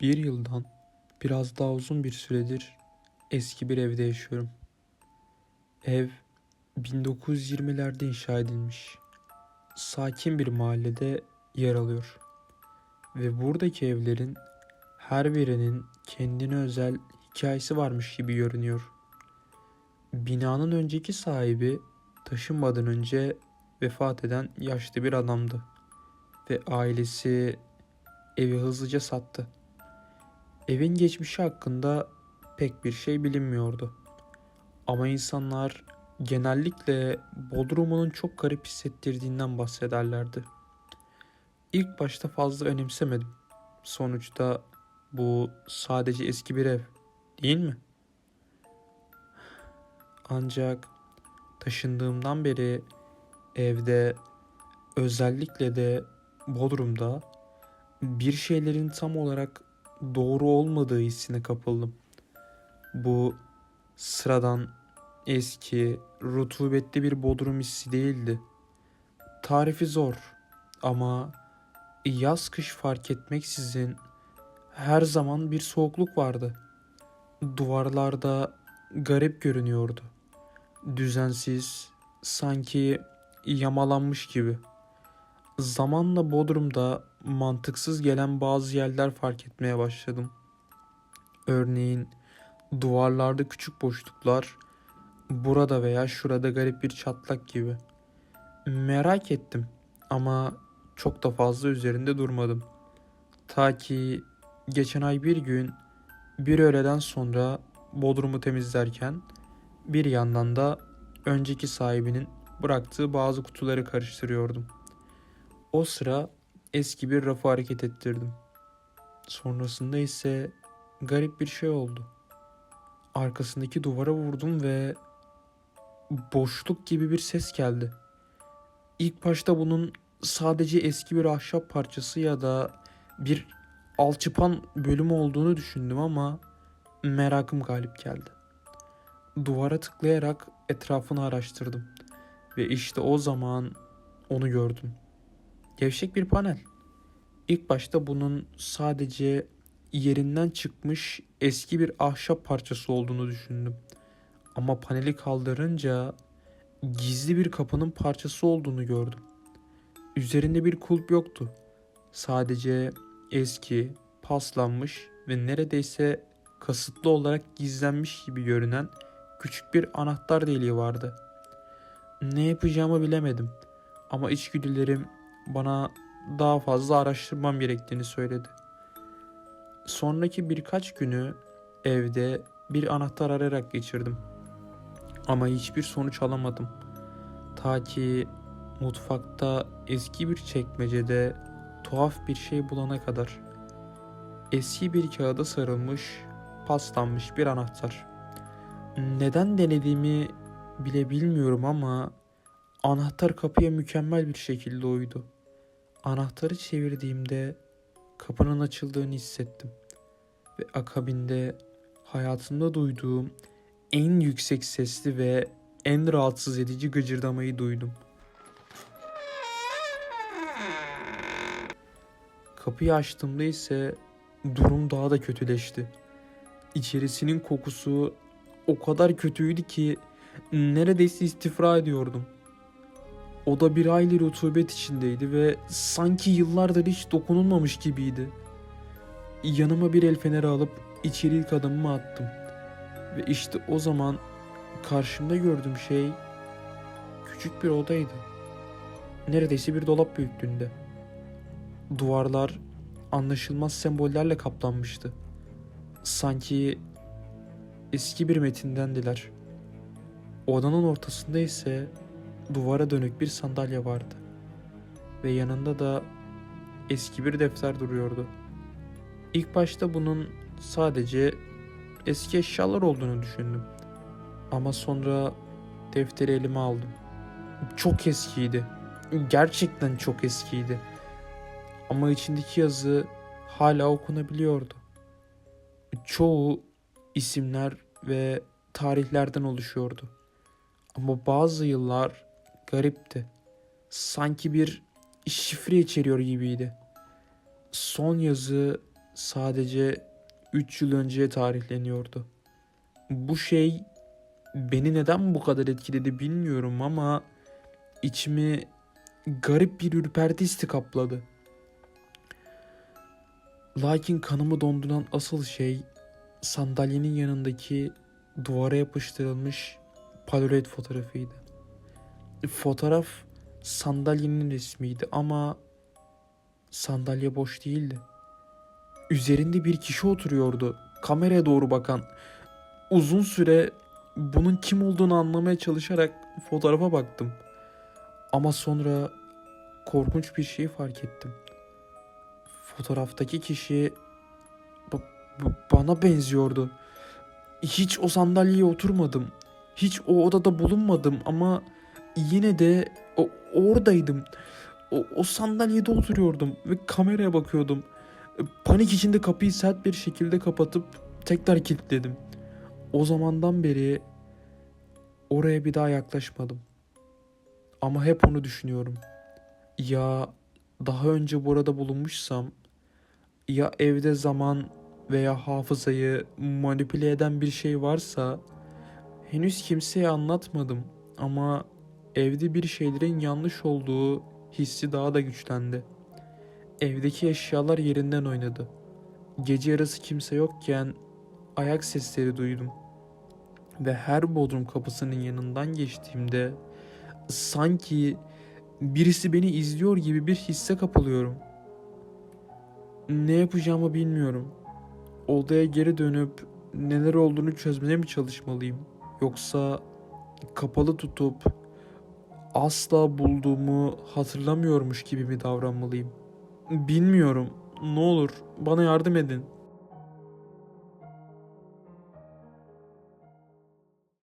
Bir yıldan biraz daha uzun bir süredir eski bir evde yaşıyorum. Ev 1920'lerde inşa edilmiş. Sakin bir mahallede yer alıyor. Ve buradaki evlerin her birinin kendine özel hikayesi varmış gibi görünüyor. Binanın önceki sahibi taşınmadan önce vefat eden yaşlı bir adamdı ve ailesi evi hızlıca sattı. Evin geçmişi hakkında pek bir şey bilinmiyordu. Ama insanlar genellikle Bodrum'un çok garip hissettirdiğinden bahsederlerdi. İlk başta fazla önemsemedim. Sonuçta bu sadece eski bir ev, değil mi? Ancak taşındığımdan beri evde özellikle de Bodrum'da bir şeylerin tam olarak doğru olmadığı hissine kapıldım. Bu sıradan eski, rutubetli bir bodrum hissi değildi. Tarifi zor ama yaz kış fark etmeksizin her zaman bir soğukluk vardı. Duvarlarda garip görünüyordu. Düzensiz, sanki yamalanmış gibi. Zamanla Bodrum'da mantıksız gelen bazı yerler fark etmeye başladım. Örneğin duvarlarda küçük boşluklar, burada veya şurada garip bir çatlak gibi. Merak ettim ama çok da fazla üzerinde durmadım. Ta ki geçen ay bir gün bir öğleden sonra Bodrum'u temizlerken bir yandan da önceki sahibinin bıraktığı bazı kutuları karıştırıyordum. O sıra eski bir rafı hareket ettirdim. Sonrasında ise garip bir şey oldu. Arkasındaki duvara vurdum ve boşluk gibi bir ses geldi. İlk başta bunun sadece eski bir ahşap parçası ya da bir alçıpan bölümü olduğunu düşündüm ama merakım galip geldi. Duvara tıklayarak etrafını araştırdım ve işte o zaman onu gördüm. Gevşek bir panel. İlk başta bunun sadece yerinden çıkmış eski bir ahşap parçası olduğunu düşündüm. Ama paneli kaldırınca gizli bir kapının parçası olduğunu gördüm. Üzerinde bir kulp yoktu. Sadece eski, paslanmış ve neredeyse kasıtlı olarak gizlenmiş gibi görünen küçük bir anahtar deliği vardı. Ne yapacağımı bilemedim ama içgüdülerim bana daha fazla araştırmam gerektiğini söyledi. Sonraki birkaç günü evde bir anahtar arayarak geçirdim. Ama hiçbir sonuç alamadım. Ta ki mutfakta eski bir çekmecede tuhaf bir şey bulana kadar. Eski bir kağıda sarılmış, paslanmış bir anahtar. Neden denediğimi bile bilmiyorum ama anahtar kapıya mükemmel bir şekilde uydu. Anahtarı çevirdiğimde kapının açıldığını hissettim ve akabinde hayatımda duyduğum en yüksek sesli ve en rahatsız edici gıcırdamayı duydum. Kapıyı açtığımda ise durum daha da kötüleşti. İçerisinin kokusu o kadar kötüydü ki neredeyse istifra ediyordum. Oda bir aylı rutubet içindeydi ve sanki yıllardır hiç dokunulmamış gibiydi. Yanıma bir el feneri alıp içeri ilk adımımı attım. Ve işte o zaman karşımda gördüğüm şey küçük bir odaydı. Neredeyse bir dolap büyüklüğünde. Duvarlar anlaşılmaz sembollerle kaplanmıştı. Sanki eski bir metindendiler. Odanın ortasında ise duvara dönük bir sandalye vardı. Ve yanında da eski bir defter duruyordu. İlk başta bunun sadece eski eşyalar olduğunu düşündüm. Ama sonra defteri elime aldım. Çok eskiydi. Gerçekten çok eskiydi. Ama içindeki yazı hala okunabiliyordu. Çoğu isimler ve tarihlerden oluşuyordu. Ama bazı yıllar garipti. Sanki bir şifre içeriyor gibiydi. Son yazı sadece 3 yıl önceye tarihleniyordu. Bu şey beni neden bu kadar etkiledi bilmiyorum ama içimi garip bir ürperti hissi kapladı. Lakin kanımı donduran asıl şey sandalyenin yanındaki duvara yapıştırılmış polaroid fotoğrafıydı. Fotoğraf sandalyenin resmiydi ama sandalye boş değildi. Üzerinde bir kişi oturuyordu. Kameraya doğru bakan. Uzun süre bunun kim olduğunu anlamaya çalışarak fotoğrafa baktım. Ama sonra korkunç bir şey fark ettim. Fotoğraftaki kişi ba- ba- bana benziyordu. Hiç o sandalyeye oturmadım. Hiç o odada bulunmadım ama yine de o, oradaydım. O, o sandalyede oturuyordum ve kameraya bakıyordum. Panik içinde kapıyı sert bir şekilde kapatıp tekrar kilitledim. O zamandan beri oraya bir daha yaklaşmadım. Ama hep onu düşünüyorum. Ya daha önce burada bulunmuşsam ya evde zaman veya hafızayı manipüle eden bir şey varsa henüz kimseye anlatmadım ama evde bir şeylerin yanlış olduğu hissi daha da güçlendi. Evdeki eşyalar yerinden oynadı. Gece yarısı kimse yokken ayak sesleri duydum. Ve her bodrum kapısının yanından geçtiğimde sanki birisi beni izliyor gibi bir hisse kapılıyorum. Ne yapacağımı bilmiyorum. Odaya geri dönüp neler olduğunu çözmeye mi çalışmalıyım? Yoksa kapalı tutup asla bulduğumu hatırlamıyormuş gibi mi davranmalıyım? Bilmiyorum. Ne olur bana yardım edin.